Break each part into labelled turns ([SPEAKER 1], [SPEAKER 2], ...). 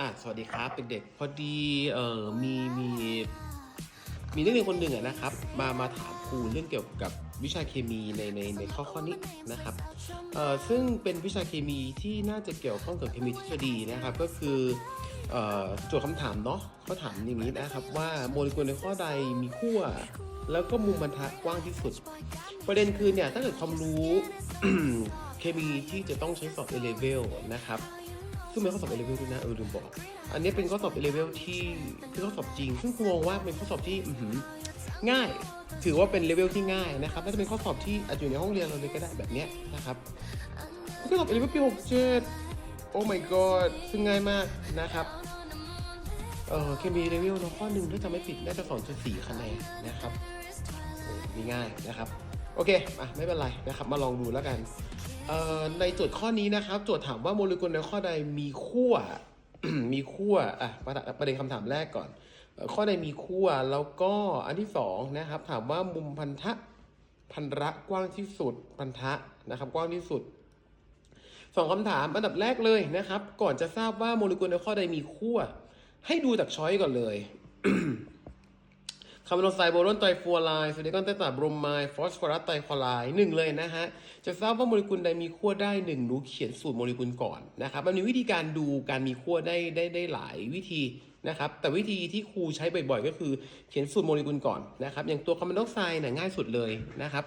[SPEAKER 1] อะสวัสดีครับเด็กๆ พอดีเอ่อมีมีมีนักเรียนคนหนึ่งนะครับมามาถามครูเรื่องเกี่ยวกับวิชาเคมีในในในข้อข้อนี้นะครับเอ่อซึ่งเป็นวิชาเคมีที่น่าจะเกี่ยวข้องกับเคมีทฤษฎีนะครับก็คือเอ่อโจทย์คำถามเนาะเขาถามอย่างนี้นะครับว่าโมเลกุลในข้อใดมีขั้วแล้วก็มุมบรรทัดกว้างที่สุด ประเด็นคือเนี่ยถ้าเกิดความรู้เคมีที่จะต้องใช้สอบ A level นะครับ ซึ่งเป็นข้อสอบ A level ด้วยนะเออลืมบอก อันนี้เป็นข้อสอบ A level ที่คือข้อสอบจริง ซึ่งครูมองว่าเป็นข้อสอบที่อืง่าย ถือว่าเป็นเลเวลที่ง่ายนะครับน่าจะเป็นข้อสอบที่อาจจะอยู่ในห้องเรียนเราเลยก็ได้แบบเนี้ยนะครับข้อสอบ A level ปี67โอ้ my god ซึ่งง่ายมากนะครับเออเคมีเลเวลเนาะข้อหนึ่งถ้าจำไม่ผิดน่าจะสอนจุดสี่คะแนนนะครับง่ายนะครับ โอเคอะไม่เป็นไรนะครับ มาลองดูแล้วกัน ในโจทย์ข้อนี้นะครับโจทย์ถามว่าโมเลกุลในข้อใดมีขั้วมีขั้วอะประเด็นประเด็นคำถามแรกก่อน ข้อใดมีขั้วแล้วก็อันที่สองนะครับ ถามว่ามุมพันธะพันระกว้างที่สุดพันธะนะครับ กว้างที่สุดสองคำถามอันดับแรกเลยนะครับ ก่อนจะทราบว่าโมเลกุลในข้อใดมีขั้วให้ดูจากช้อยก่อนเลย คาร์บอนไซด์โบรอนไตรฟลูออไรด์ซิลิคอนไตรตาบรมไมด์ฟอสฟอรัสไตรคลอไรด์หนึ่งเลยนะฮะ จะทราบว่าโมเลกุลใดมีขั้วได้หนึ่งหนูเขียนสูตรโมเลกุลก่อนนะครับมันมีวิธีการดูการมีขั้วได้ได้ได้หลายวิธีนะครับแต่วิธีที่ครูใช้บ่อยๆ ก็คือเขียนสูตรโมเลกุลก่อนนะครับอย่างตัวคาร์บอนไดออกไซด์เนี่ยง่ายสุดเลยนะครับ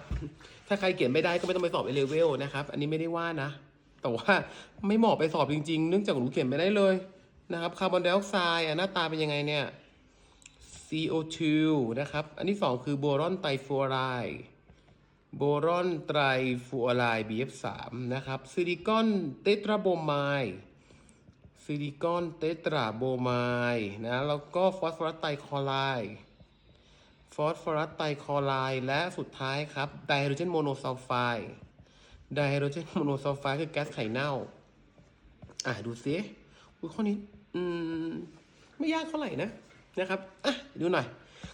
[SPEAKER 1] ถ้าใครเขียนไม่ได้ก็ไม่ต้องไปสอบเอเลเวลนะครับอันนี้ไม่ได้ว่านะ แต่ว่าไม่เหมาะไปสอบจริงๆ เนื่องจากหนูเขียนไม่ได้เลยนะครับคาร์บอนไดออกไซด์หน้าตาเป็นยังไงเนี่ย CO2 นะครับ อันที่สองคือโบรอนไตรฟลูออไรด์โบรอนไตรฟลูออไรด์ BF3 นะครับซิลิคอนเตตราโบไมด์ซิลิคอนเตตราโบไมด์นะแล้วก็ฟอสฟอรัสไตรคลอไรด์ฟอสฟอรัสไตรคลอไรด์และสุดท้ายครับไดไฮโดรเจนโมโนซัลไฟด์ไดไฮโดรเจนโมโนซัลไฟด์คือแก๊สไข่เน่า อะ ดูซิอุ๊ยข้อนี้ อืม ไม่ยากเท่าไหร่นะ นะครับอะดูหน่อย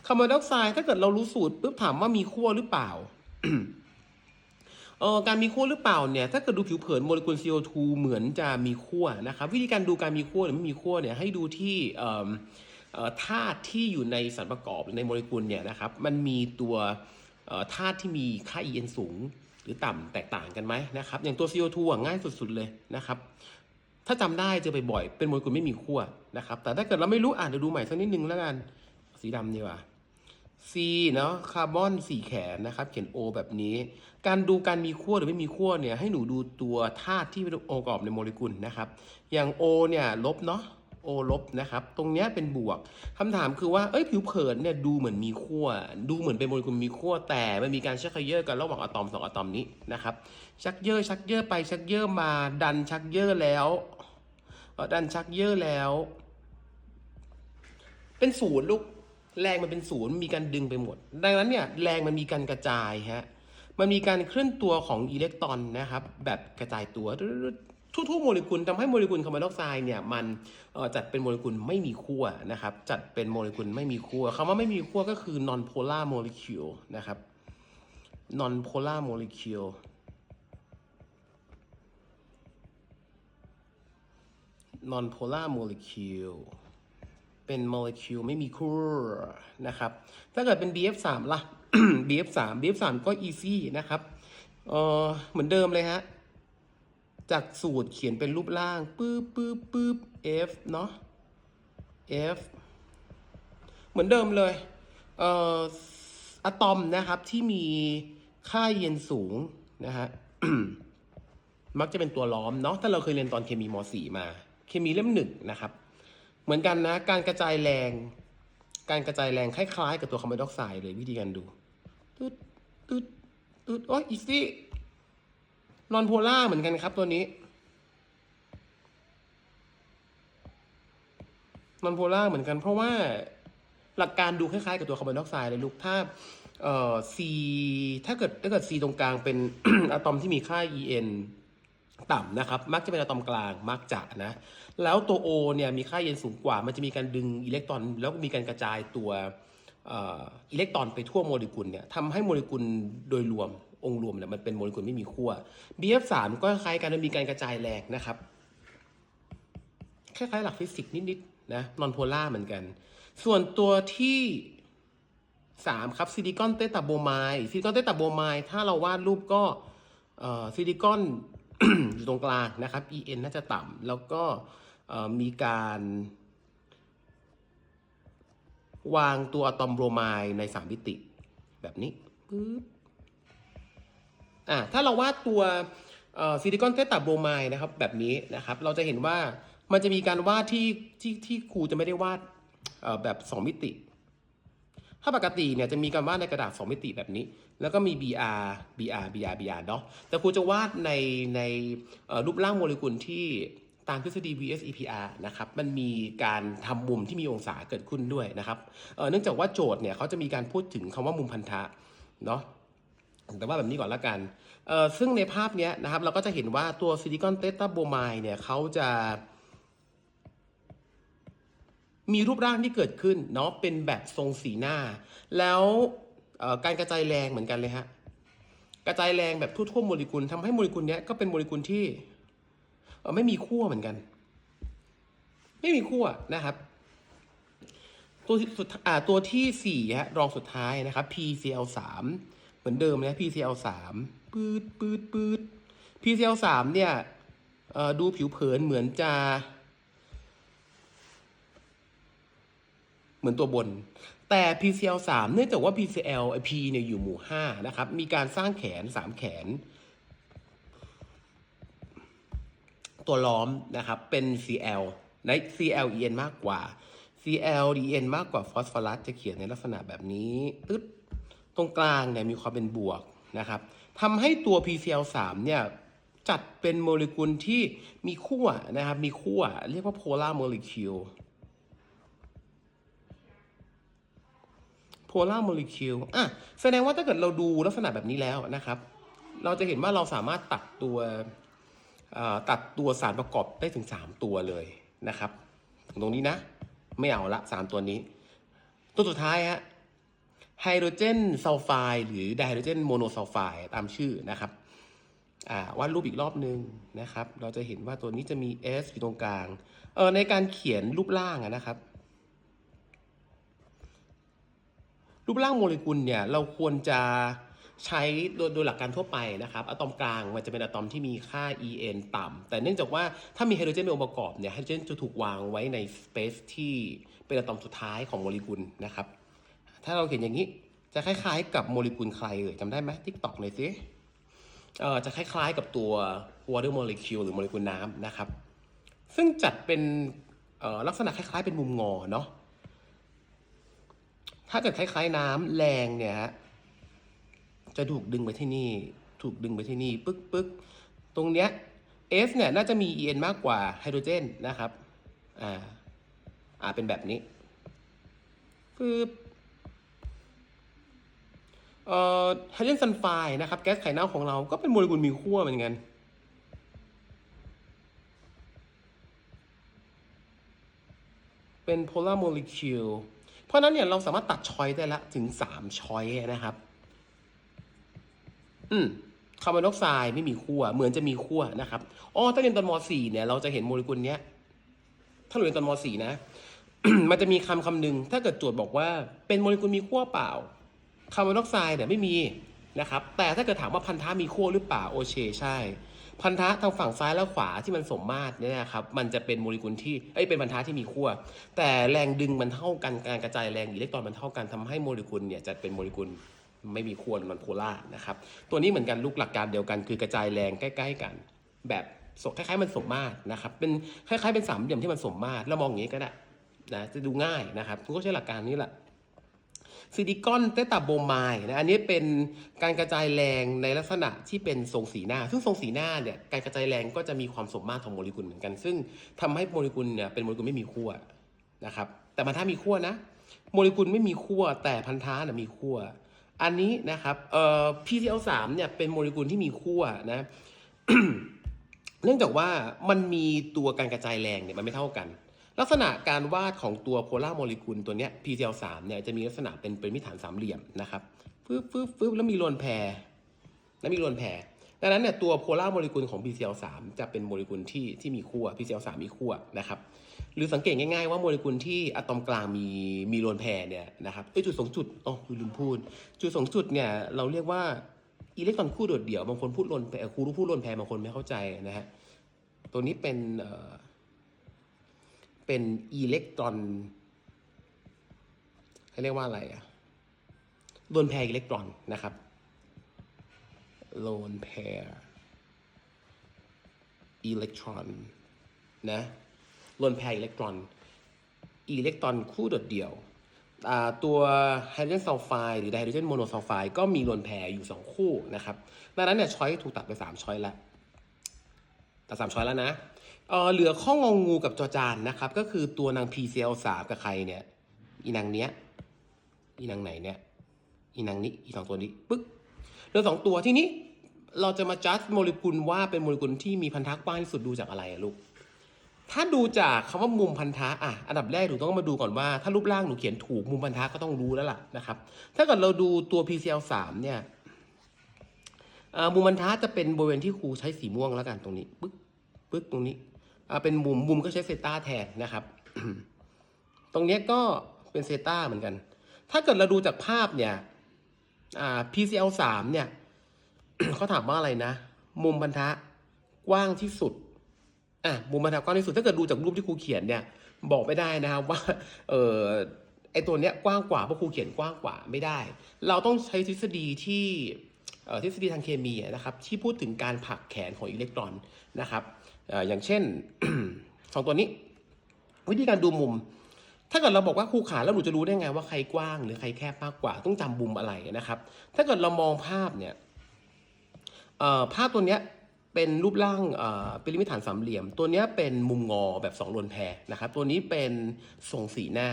[SPEAKER 1] คาร์บอนไดออกไซด์ถ้าเกิดเรารู้สูตรปุ๊บถามว่ามีขั้วหรือเปล่าเออการมีขั้วหรือเปล่าเนี่ยถ้าเกิดดูผิวเผินโมเลกุล CO2 เหมือนจะมีขั้วนะครับวิธีการดูการมีขั้วหรือไม่มีขั้วเนี่ยให้ดูที่เอ่อเอ่อธาตุที่อยู่ในสารประกอบหรือในโมเลกุลเนี่ยนะครับมันมีตัวเอ่อธาตุที่มีค่า En สูง หรือต่ำแตกต่างกันไหมนะครับอย่างตัว CO2 ง่ายสุดๆเลยนะครับ ถ้าจำได้เจอบ่อยๆเป็นโมเลกุลไม่มีขั้วนะครับ แต่ถ้าเกิดเราไม่รู้อ่านเดี๋ยวดูใหม่สักนิดนึงแล้วกัน สีดำดีกว่า C เนาะคาร์บอนสี่แขนนะครับ เขียน O แบบนี้ การดูการมีขั้วหรือไม่มีขั้วเนี่ยให้หนูดูตัวธาตุที่เป็นองค์ประกอบในโมเลกุลนะครับ อย่าง O เนี่ยลบเนาะ O ลบนะครับ ตรงเนี้ยเป็นบวกคำถามคือว่า เอ้ยผิวเผินเนี่ยดูเหมือนมีขั้ว ดูเหมือนเป็นโมเลกุลมีขั้ว แต่มันมีการชักเยอะกันระหว่างอะตอมสองอะตอมนี้นะครับ ชักเยอะชักเยอะไปชักเยอะมาดันชักเยอะแล้ว ดันชักเยอะแล้ว เป็นศูนย์ลูกแรงมันเป็นศูนย์มีการดึงไปหมด ดังนั้นเนี่ยแรงมันมีการกระจายฮะมันมีการเคลื่อนตัวของอิเล็กตรอนนะครับ แบบกระจายตัวทุกๆโมเลกุลทำให้โมเลกุลคาร์บอนไดออกไซด์เนี่ยมันจัดเป็นโมเลกุลไม่มีขั้วนะครับ จัดเป็นโมเลกุลไม่มีขั้วคำว่าไม่มีขั้วก็คือ non polar molecule นะครับ non polar molecule non polar molecule เป็นโมเลกุลไม่มีขั้วนะครับ ถ้าเกิดเป็น BF3 ล่ะ BF3 BF3 ก็ easy นะครับเออเหมือนเดิมเลยฮะ จากสูตรเขียนเป็นรูปร่างปื๊บปื๊บปื๊บ F เนาะ F เหมือนเดิมเลยเอ่ออะตอมนะครับที่มีค่าเย็นสูงนะฮะมักจะเป็นตัวล้อมเนาะถ้าเราเคยเรียนตอนเคมีม .4 มา เคมีเล่มหนึ่งนะครับ เหมือนกันนะ การกระจายแรง การกระจายแรงคล้ายๆ กับตัวคาร์บอนไดออกไซด์เลยวิธีการดูตึ๊ดตึ๊ดตึ๊ดโอ้ยอีซี่นอนโพล่าเหมือนกันครับตัวนี้นอนโพล่าเหมือนกัน เพราะว่าหลักการดูคล้ายๆกับตัวคาร์บอนไดออกไซด์เลยลูกถ้าเอ่อ C ถ้าเกิดถ้าเกิด C ตรงกลางเป็นอะตอมที่มีค่า En ต่ำนะครับ มักจะเป็นอะตอมกลางมักจะนะ แล้วตัว O เนี่ยมีค่าเย็นสูงกว่า มันจะมีการดึงอิเล็กตรอน แล้วมีการกระจายตัวอิเล็กตรอนไปทั่วโมเลกุลเนี่ยทำให้โมเลกุลโดยรวมองค์รวมเนี่ยมันเป็นโมเลกุลไม่มีขั้ว BF3 ก็คล้ายกันมันมีการกระจายแรงนะครับคล้ายๆหลักฟิสิกส์นิดๆนะนอนโพล่าเหมือนกัน ส่วนตัวที่สามครับซิลิคอนเตตาโบไมด์ซิลิคอนเตตาโบไมด์ถ้าเราวาดรูปก็ซิลิคอน อยู่ตรงกลางนะครับ En น่าจะต่ำแล้วก็มีการวางตัวอะตอมโบรไมด์ในสามมิติ แบบนี้ปึ๊บอะถ้าเราวาดตัวซิลิคอนเทตตาโบรไมด์นะครับ แบบนี้นะครับ เราจะเห็นว่ามันจะมีการวาดที่ที่ที่ครูจะไม่ได้วาดแบบสองมิติ ถ้าปกติเนี่ยจะมีการวาดในกระดาษ 2 มิติแบบนี้ แล้วก็มี BR BR BR BR เนาะแต่ครูจะวาดในในรูปร่างโมเลกุลที่ตามทฤษฎี VS EPR นะครับ มันมีการทำมุมที่มีองศาเกิดขึ้นด้วยนะครับเนื่องจากว่าโจทย์เนี่ยเขาจะมีการพูดถึงคำว่ามุมพันธะเนาะแต่ว่าแบบนี้ก่อนละกันเออซึ่งในภาพเนี้ยนะครับเราก็จะเห็นว่าตัวซิลิคอนเตตาโบไมด์เนี่ยเขาจะ มีรูปร่างที่เกิดขึ้นเนาะเป็นแบบทรงสีหน้า แล้วการกระจายแรงเหมือนกันเลยฮะกระจายแรงแบบทั่วๆโมเลกุลทำให้โมเลกุลเนี้ยก็เป็นโมเลกุลที่ไม่มีขั้วเหมือนกัน ไม่มีขั้วนะครับ ตัวที่สุดอ่าตัวที่สี่ฮะรองสุดท้ายนะครับ PCl สามเหมือนเดิมนะ PCl สามปืดปืดปืด PCl สามเนี่ยดูผิวเผินเหมือนจะ เหมือนตัวบน แต่ PCL 3 เนื่องจากว่า PCL ไอ P เนี่ยอยู่หมู่ 5 นะครับ มีการสร้างแขน 3 แขน ตัวล้อมนะครับ เป็น CL ใน CLEN มากกว่า CLDN มากกว่าฟอสฟอรัสจะเขียนในลักษณะแบบนี้ตึ๊ดตรงกลางเนี่ยมีความเป็นบวกนะครับทำให้ตัว PCL 3 เนี่ยจัดเป็นโมเลกุลที่มีขั้วนะครับ มีขั้วเรียกว่าโพลาโมเลกิว polar molecule polar molecule อะแสดงว่าถ้าเกิดเราดูลักษณะแบบนี้แล้วนะครับ เราจะเห็นว่าเราสามารถตัดตัวอ่อตัดตัวสารประกอบได้ถึง 3 ตัวเลยนะครับตรงนี้นะ ไม่เอาละ 3 ตัวนี้ ตัวสุดท้ายฮะไฮโดรเจนซัลไฟด์หรือไดไฮโดรเจนโมโนซัลไฟด์ตามชื่อนะครับอ่าวาดรูปอีกรอบนึงนะครับ เราจะเห็นว่าตัวนี้จะมี S อยู่ตรงกลางเออในการเขียนรูปร่างนะครับ รูปร่างโมเลกุลเนี่ยเราควรจะใช้โดยโดยหลักการทั่วไปนะครับอะตอมกลางมันจะเป็นอะตอมที่มีค่า En ต่ำแต่เนื่องจากว่าถ้ามีไฮโดรเจนเป็นองค์ประกอบเนี่ยไฮโดรเจนจะถูกวางไว้ในสเปซที่เป็นอะตอมสุดท้ายของโมเลกุลนะครับ ถ้าเราเห็นอย่างนี้จะคล้ายๆ กับโมเลกุลใครเอ่ยจำได้ไหมทิกตอกเลยสิเออจะคล้ายๆกับตัว water molecule หรือโมเลกุลน้ำนะครับ ซึ่งจัดเป็นลักษณะคล้ายๆเป็นมุมงอเนาะ ถ้าเกิดคล้าย ๆ น้ำแรงเนี่ยฮะจะถูกดึงไปที่นี่ ถูกดึงไปที่นี่ปึ๊กปึ๊กตรงเนี้ย S เนี่ยน่าจะมี En มากกว่าไฮโดรเจนนะครับ อ่า อ่า เป็นแบบนี้ปึ๊บเอ่อไฮโดรเจนซัลไฟด์นะครับ แก๊สไข่เน่าของเราก็เป็นโมเลกุลมีขั้วเหมือนกัน เป็น polar molecule เพราะนั้นเนี่ยเราสามารถตัดช้อยได้ละถึง3ช้อยนะครับ อืมคาร์บอนไดออกไซด์ไม่มีขั้วเหมือนจะมีขั้วนะครับอ๋อถ้าเรียนตอนม .4 เนี่ยเราจะเห็นโมเลกุลเนี้ย ถ้าเราเรียนตอนม .4 นะ มันจะมีคำคำหนึ่งถ้าเกิดโจทย์บอกว่าเป็นโมเลกุลมีขั้วเปล่าคาร์บอนไดออกไซด์เนี่ยไม่มีนะครับ แต่ถ้าเกิดถามว่าพันธะมีขั้วหรือเปล่าโอเคใช่ พันธะทางฝั่งซ้ายและขวาที่มันสมมาตรเนี่ยนะครับมันจะเป็นโมเลกุลที่เอ้ยเป็นพันธะที่มีขั้วแต่แรงดึงมันเท่ากันการกระจายแรงอิเล็กตรอนมันเท่ากันทำให้โมเลกุลเนี่ยจะเป็นโมเลกุลไม่มีขั้วมันโพล่านะครับตัวนี้เหมือนกันลูกหลักการเดียวกัน คือกระจายแรงใกล้ ๆ กัน แบบคล้ายๆมันสมมาตรนะครับเป็นคล้ายๆเป็นสามเหลี่ยมที่มันสมมาตรแล้วมองอย่างนี้ก็ได้นะจะดูง่ายนะครับคุณก็ใช้หลักการนี้แหละ ซิลิคอนเตตาโบไมด์นะอันนี้เป็นการกระจายแรงในลักษณะที่เป็นทรงสีหน้า ซึ่งทรงสีหน้าเนี่ยการกระจายแรงก็จะมีความสมมาตรของโมเลกุลเหมือนกัน ซึ่งทำให้โมเลกุลเนี่ยเป็นโมเลกุลไม่มีขั้วนะครับแต่พันธะมีขั้วนะ โมเลกุลไม่มีขั้วแต่พันธะน่ะมีขั้วอันนี้นะครับเอ่อ PCl3 เนี่ยเป็นโมเลกุลที่มีขั้วนะเนื่องจากว่ามันมีตัวการกระจายแรงเนี่ยมันไม่เท่ากัน ลักษณะการวาดของตัวโพลาร์โมเลกุลตัวเนี้ย PCl3 เนี่ยจะมีลักษณะเป็นเป็นมิตรฐานสามเหลี่ยมนะครับฟึบฟึบฟึบแล้วมีลวนแพรแล้วมีลวนแพรดังนั้นเนี่ยตัวโพลาร์โมเลกุลของ BCl3 จะเป็นโมเลกุลที่ที่มีขั้ว BCl3 มีขั้วนะครับหรือสังเกตง่ายๆว่าโมเลกุลที่อะตอมกลางมีมีโลนแพรเนี่ยนะครับเอ้ยจุดสองจุดอ๋อลืมพูด จุดสองจุดเนี่ยเราเรียกว่าอิเล็กตรอนคู่โดดเดี่ยวบางคนพูดโลนแพรครูรู้พูดโลนแพรบางคนไม่เข้าใจนะฮะตัวนี้เป็นเอ่อ เป็นอิเล็กตรอนเขาเรียกว่าอะไรอะโลนแพร์อิเล็กตรอนนะครับโลนแพร์อิเล็กตรอนนะโลนแพร์อิเล็กตรอนอิเล็กตรอนคู่โดดเดี่ยวตัวไฮโดรเจนซัลไฟด์หรือไฮโดรเจนโมโนซัลไฟด์ก็มีโลนแพร์อยู่ 2 คู่นะครับดังนั้นเนี่ยช้อยถูกตัดไป 3 ช้อยแล้ว แตัด3ช้อยแล้วนะเออเหลือข้ององูกับจอจานนะครับ ก็คือตัวนาง PCL3 กับใครเนี่ย อีนางเนี้ย อีนางไหนเนี่ย อีนางนี้ อีสองตัวนี้ปึ๊กเหลือสองตัวที่นี้เราจะมาจัดโมเลกุลว่าเป็นโมเลกุลที่มีพันธะกว้างที่สุดดูจากอะไรอะลูก ถ้าดูจากคำว่ามุมพันธะอะ อันดับแรกหนูต้องมาดูก่อนว่า ถ้ารูปร่างหนูเขียนถูกมุมพันธะก็ต้องรู้แล้วล่ะนะครับ ถ้าเกิดเราดูตัว PCL3 เนี่ยอ่ามุมพันธะจะเป็นบริเวณที่ครูใช้สีม่วงแล้วกันตรงนี้ปึ๊ก ปึ๊กตรงนี้อ่าเป็นมุมมุมก็ใช้เซต้าแทนนะครับ ตรงนี้ก็เป็นเซต้าเหมือนกัน ถ้าเกิดเราดูจากภาพเนี่ยอ่า PCL3 เนี่ยเขาถามว่าอะไรนะ มุมพันธะกว้างที่สุดอะมุมบรรทัดกว้างที่สุดถ้าเกิดดูจากรูปที่ครูเขียนเนี่ย บอกไม่ได้นะครับว่า เออไอตัวเนี้ยกว้างกว่าเพราะครูเขียนกว้างกว่าไม่ได้ เราต้องใช้ทฤษฎีที่ทฤษฎีทางเคมีนะครับ ที่พูดถึงการผลักแขนของอิเล็กตรอนนะครับ อย่างเช่นสองตัวนี้ วิธีการดูมุม ถ้าเกิดเราบอกว่าครูขาแล้วหนูจะรู้ได้ไงว่าใครกว้างหรือใครแคบมากกว่า ต้องจำมุมอะไรนะครับ ถ้าเกิดเรามองภาพเนี่ยภาพตัวเนี้ยเป็นรูปร่างปริมิตฐานสามเหลี่ยม ตัวเนี้ยเป็นมุมงอแบบสองลวนแพรนะครับ ตัวนี้เป็นทรงสีหน้า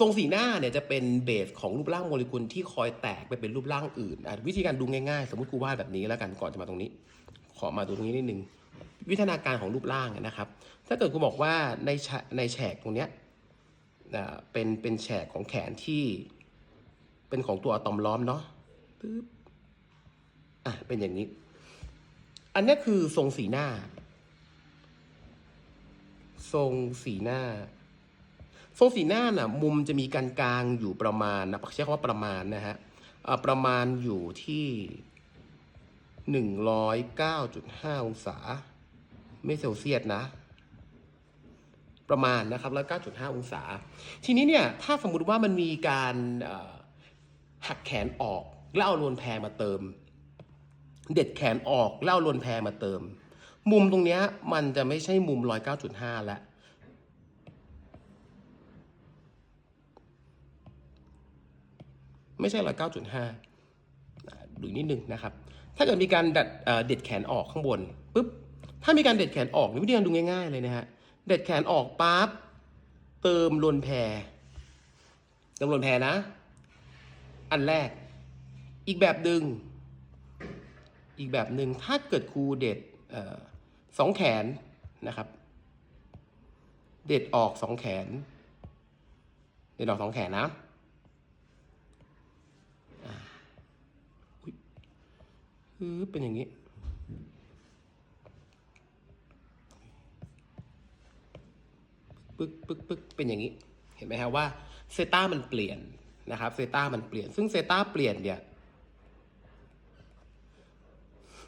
[SPEAKER 1] ทรงสีหน้าเนี่ยจะเป็นเบสของรูปร่างโมเลกุลที่คอยแตกไปเป็นรูปร่างอื่น วิธีการดูง่ายๆ สมมติกูวาดแบบนี้แล้วกันก่อนจะมาตรงนี้ ขอมาดูตรงนี้นิดนึง วิทนาการของรูปร่างนะครับ ถ้าเกิดกูบอกว่าในแฉกในแฉกตรงเนี้ยเป็นเป็นแฉกของแขนที่เป็นของตัวอะตอมล้อมเนาะปึ๊บอะเป็นอย่างนี้ อันนี้คือทรงสีหน้า ทรงสีหน้า ทรงสีหน้าน่ะ มุมจะมีการกลางอยู่ประมาณนะใช้คำว่าประมาณนะฮะประมาณอยู่ที่หนึ่งร้อยเก้าจุดห้าองศา ไม่เซลเซียสนะ ประมาณนะครับแล้วเก้าจุดห้าองศา ทีนี้เนี่ยถ้าสมมุติว่ามันมีการหักแขนออกแล้วเอาโลนแพรมาเติม เด็ดแขนออกแล้วเอาโลนแพรมาเติม มุมตรงเนี้ยมันจะไม่ใช่มุมร้อยเก้าจุดห้าแล้วไม่ใช่ร้อยเก้าจุดห้าดูนิดนึงนะครับ ถ้าเกิดมีการดัดเด็ดแขนออกข้างบนปุ๊บ ถ้ามีการเด็ดแขนออกนี่วิธีการดูง่ายๆเลยนะฮะ เด็ดแขนออกปั๊บเติมลนแพรเติมลนแพรนะ อันแรก อีกแบบหนึ่งอีกแบบหนึ่งถ้าเกิดครูเด็ดออสองแขนนะครับ เด็ดออกสองแขน เด็ดออกสองแขนนะหรือเป็นอย่างนี้ ปึ๊กปึ๊กปึ๊กเป็นอย่างนี้ เห็นไหมครับว่าเซต้ามันเปลี่ยนนะครับเซต้ามันเปลี่ยน ซึ่งเซต้าเปลี่ยนเนี่ย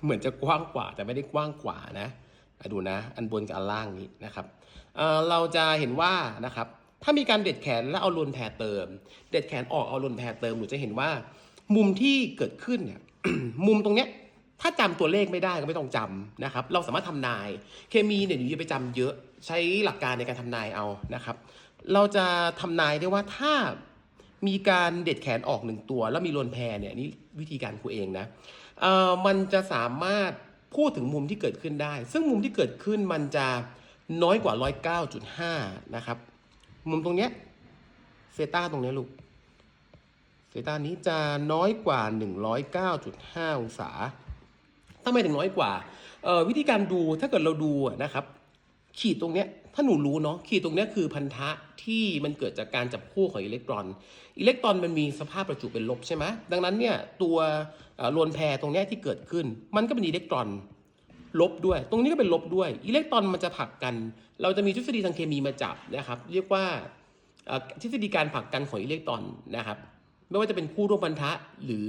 [SPEAKER 1] เหมือนจะกว้างกว่าแต่ไม่ได้กว้างกว่านะอดูนะ อันบนกับอันล่างนี้นะครับเเราจะเห็นว่านะครับ ถ้ามีการเด็ดแขนแล้วเอาลวนแพรเติม เด็ดแขนออกเอาลวนแพรเติมหนูจะเห็นว่า มุมที่เกิดขึ้นเนี่ย มุมตรงเนี้ย ถ้าจำตัวเลขไม่ได้ก็ไม่ต้องจำนะครับ เราสามารถทำนาย เคมีเนี่ยหนูอย่าไปจำเยอะ ใช้หลักการในการทำนายเอานะครับ เราจะทำนายได้ว่าถ้ามีการเด็ดแขนออกหนึ่งตัว แล้วมีลนแพรเนี่ยนี่วิธีการครูเองนะเอ่อมันจะสามารถพูดถึงมุมที่เกิดขึ้นได้ ซึ่งมุมที่เกิดขึ้นมันจะน้อยกว่า 109.5 นะครับ มุมตรงเนี้ยเซต้าตรงเนี้ยลูกเซต้านี้จะน้อยกว่า 109.5 องศา ทำไมถึงน้อยกว่าวิธีการดูถ้าเกิดเราดูนะครับ ขีดตรงเนี้ยถ้าหนูรู้เนาะขีดตรงเนี้ยคือพันธะที่มันเกิดจากการจับคู่ของอิเล็กตรอน อิเล็กตรอนมันมีสภาพประจุเป็นลบใช่ไหมดังนั้นเนี่ยตัวลวนแพรตรงเนี้ยที่เกิดขึ้น มันก็เป็นอิเล็กตรอนลบด้วย ตรงนี้ก็เป็นลบด้วย อิเล็กตรอนมันจะผลักกัน เราจะมีทฤษฎีทางเคมีมาจับนะครับ เรียกว่าทฤษฎีการผลักกันของอิเล็กตรอนนะครับ ไม่ว่าจะเป็นคู่ร่วมพันธะหรือ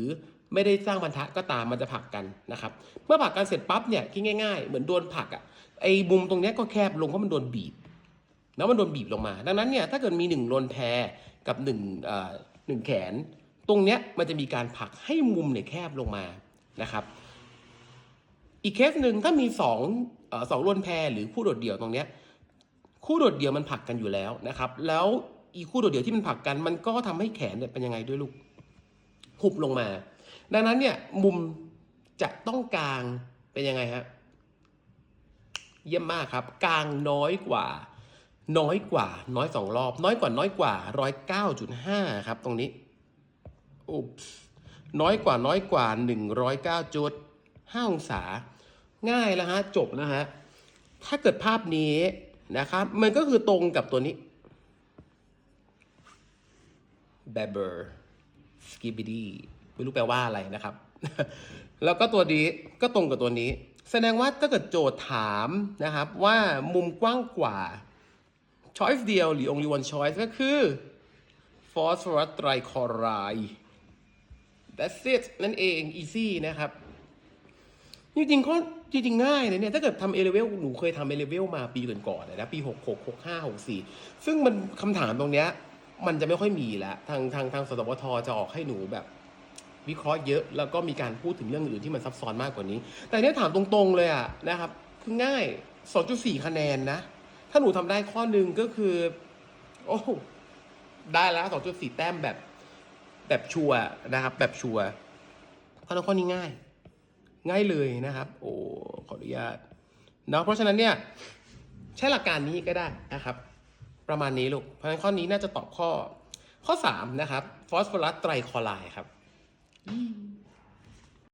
[SPEAKER 1] ไม่ได้สร้างพันธะก็ตามมันจะผลักกันนะครับ เมื่อผลักกันเสร็จปั๊บเนี่ยคิดง่าย ๆ เหมือนโดนผลักอะ่ะไอ้มุมตรงนี้ก็แคบลงเพราะมันโดนบีบแล้วมันโดนบีบลงมา ดังนั้นเนี่ยถ้าเกิดมีหนึ่งลนแพรกับหนึ่งหนึ่งแขน ตรงเนี้ยมันจะมีการผลักให้มุมเนี่ยแคบลงมานะครับ อีกเคสหนึ่งถ้ามีสองอสองลนแพรหรือคู่โดดเดี่ยวตรงเนี้ยคู่โดดเดี่ยวมันผลักกันอยู่แล้วนะครับ แล้วอีคู่โดดเดี่ยวที่มันผลักกัน มันก็ทำให้แขนเนี่ยเป็นยังไงด้วยลูกหุบลงมา ดังนั้นเนี่ยมุมจะต้องกลางเป็นยังไงฮะเยี่ยมมากครับ กลางน้อยกว่า น้อยกว่า น้อยสองรอบ น้อยกว่าน้อยกว่าร้อยเก้าจุดห้าครับ ตรงนี้อุ๊บน้อยกว่าน้อยกว่าหนึ่งร้อยเก้าจุดห้าองศา ง่ายแล้วฮะ จบนะฮะ ถ้าเกิดภาพนี้นะครับ มันก็คือตรงกับตัวนี้ b a ไม่รู้แปลว่าอะไรนะครับ แล้วก็ตัวนี้ก็ตรงกับตัวนี้ แสดงว่าถ้าเกิดโจทย์ถามนะครับว่ามุมกว้างกว่า choice เดียวหรือ only one choice ก็คือ phosphorus trichloride that's it นั่นเอง easy นะครับ จริงๆก็จริงๆง่ายเลยเนี่ย ถ้าเกิดทำเอเลเวลหนูเคยทำเอเลเวลมาปีก่อนๆนะปี 6 6 6 5 6 4 ซึ่งมันคำถามตรงเนี้ย มันจะไม่ค่อยมีแล้วทางทางทางสตวทจะออกให้หนูแบบ วิเคราะห์เยอะ แล้วก็มีการพูดถึงเรื่องอื่นที่มันซับซ้อนมากกว่านี้ แต่เนี้ยถามตรงๆเลยอะนะครับ คือง่าย 2.4 คะแนนนะ ถ้าหนูทำได้ข้อหนึ่งก็คือ โอ้ได้แล้ว 2.4 แต้มแบบ แบบชัวนะครับ แบบชัวข้อนั้นข้อนี้ง่าย ง่ายเลยนะครับ โอ้ขออนุญาตเนาะเพราะฉะนั้นเนี่ย ใช้หลักการนี้ก็ได้นะครับ ประมาณนี้ลูกเพราะฉะนั้นข้อนี้น่าจะตอบข้อข้อ 3 นะครับฟอสฟอรัสไตรคลอไรด์ครับ 嗯。